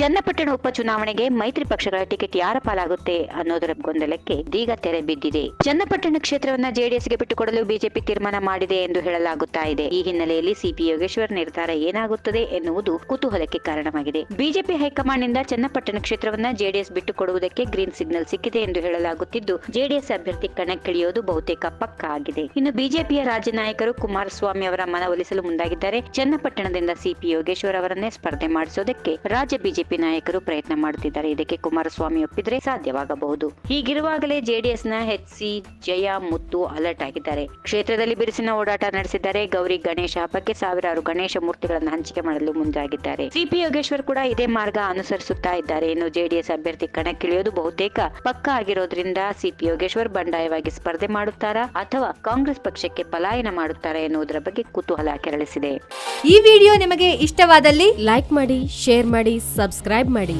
ಚನ್ನಪಟ್ಟಣ ಉಪಚುನಾವಣೆಗೆ ಮೈತ್ರಿ ಪಕ್ಷಗಳ ಟಿಕೆಟ್ ಯಾರ ಪಾಲಾಗುತ್ತೆ ಅನ್ನೋದರ ಗೊಂದಲಕ್ಕೆ ದೀಗ ತೆರೆ ಬಿದ್ದಿದೆ. ಚನ್ನಪಟ್ಟಣ ಕ್ಷೇತ್ರವನ್ನ ಜೆಡಿಎಸ್ಗೆ ಬಿಟ್ಟುಕೊಡಲು ಬಿಜೆಪಿ ತೀರ್ಮಾನ ಮಾಡಿದೆ ಎಂದು ಹೇಳಲಾಗುತ್ತಾ ಇದೆ. ಈ ಹಿನ್ನೆಲೆಯಲ್ಲಿ ಸಿಪಿ ಯೋಗೇಶ್ವರ್ ನಿರ್ಧಾರ ಏನಾಗುತ್ತದೆ ಎನ್ನುವುದು ಕುತೂಹಲಕ್ಕೆ ಕಾರಣವಾಗಿದೆ. ಬಿಜೆಪಿ ಹೈಕಮಾಂಡ್ನಿಂದ ಚನ್ನಪಟ್ಟಣ ಕ್ಷೇತ್ರವನ್ನ ಜೆಡಿಎಸ್ ಬಿಟ್ಟುಕೊಡುವುದಕ್ಕೆ ಗ್ರೀನ್ ಸಿಗ್ನಲ್ ಸಿಕ್ಕಿದೆ ಎಂದು ಹೇಳಲಾಗುತ್ತಿದ್ದು, ಜೆಡಿಎಸ್ ಅಭ್ಯರ್ಥಿ ಕಣಕ್ಕಿಳಿಯೋದು ಬಹುತೇಕ ಪಕ್ಕ ಆಗಿದೆ. ಇನ್ನು ಬಿಜೆಪಿಯ ರಾಜ್ಯ ನಾಯಕರು ಕುಮಾರಸ್ವಾಮಿ ಅವರ ಮನವೊಲಿಸಲು ಮುಂದಾಗಿದ್ದಾರೆ. ಚನ್ನಪಟ್ಟಣದಿಂದ ಸಿಪಿ ಯೋಗೇಶ್ವರ್ ಅವರನ್ನೇ ಸ್ಪರ್ಧೆ ಮಾಡಿಸೋದಕ್ಕೆ ರಾಜ್ಯ ಬಿಜೆಪಿ ನಾಯಕರು ಪ್ರಯತ್ನ ಮಾಡುತ್ತಿದ್ದಾರೆ. ಇದಕ್ಕೆ ಕುಮಾರಸ್ವಾಮಿ ಒಪ್ಪಿದ್ರೆ ಸಾಧ್ಯವಾಗಬಹುದು. ಹೀಗಿರುವಾಗಲೇ ಜೆಡಿಎಸ್ನ H C Jayamuttu alert ಆಗಿದ್ದಾರೆ. ಕ್ಷೇತ್ರದಲ್ಲಿ ಬಿರುಸಿನ ಓಡಾಟ ನಡೆಸಿದ್ದಾರೆ. ಗೌರಿ ಗಣೇಶ ಹಬ್ಬಕ್ಕೆ ಸಾವಿರಾರು ಗಣೇಶ ಮೂರ್ತಿಗಳನ್ನು ಹಂಚಿಕೆ ಮಾಡಲು ಮುಂದಾಗಿದ್ದಾರೆ. ಸಿಪಿ ಯೋಗೇಶ್ವರ್ ಕೂಡ ಇದೇ ಮಾರ್ಗ ಅನುಸರಿಸುತ್ತಾ ಇದ್ದಾರೆ. ಇನ್ನು ಜೆಡಿಎಸ್ ಅಭ್ಯರ್ಥಿ ಕಣಕ್ಕಿಳಿಯೋದು ಬಹುತೇಕ ಪಕ್ಕ ಆಗಿರೋದ್ರಿಂದ ಸಿಪಿ ಯೋಗೇಶ್ವರ್ ಬಂಡಾಯವಾಗಿ ಸ್ಪರ್ಧೆ ಮಾಡುತ್ತಾರಾ ಅಥವಾ ಕಾಂಗ್ರೆಸ್ ಪಕ್ಷಕ್ಕೆ ಪಲಾಯನ ಮಾಡುತ್ತಾರಾ ಎನ್ನುವುದರ ಬಗ್ಗೆ ಕುತೂಹಲ ಕೆರಳಿಸಿದೆ. ಈ ವಿಡಿಯೋ ನಿಮಗೆ ಇಷ್ಟವಾದಲ್ಲಿ ಲೈಕ್ ಮಾಡಿ, ಶೇರ್ ಮಾಡಿ ಸಬ್ಸ್ಕ್ರೈಬ್ ಮಾಡಿ.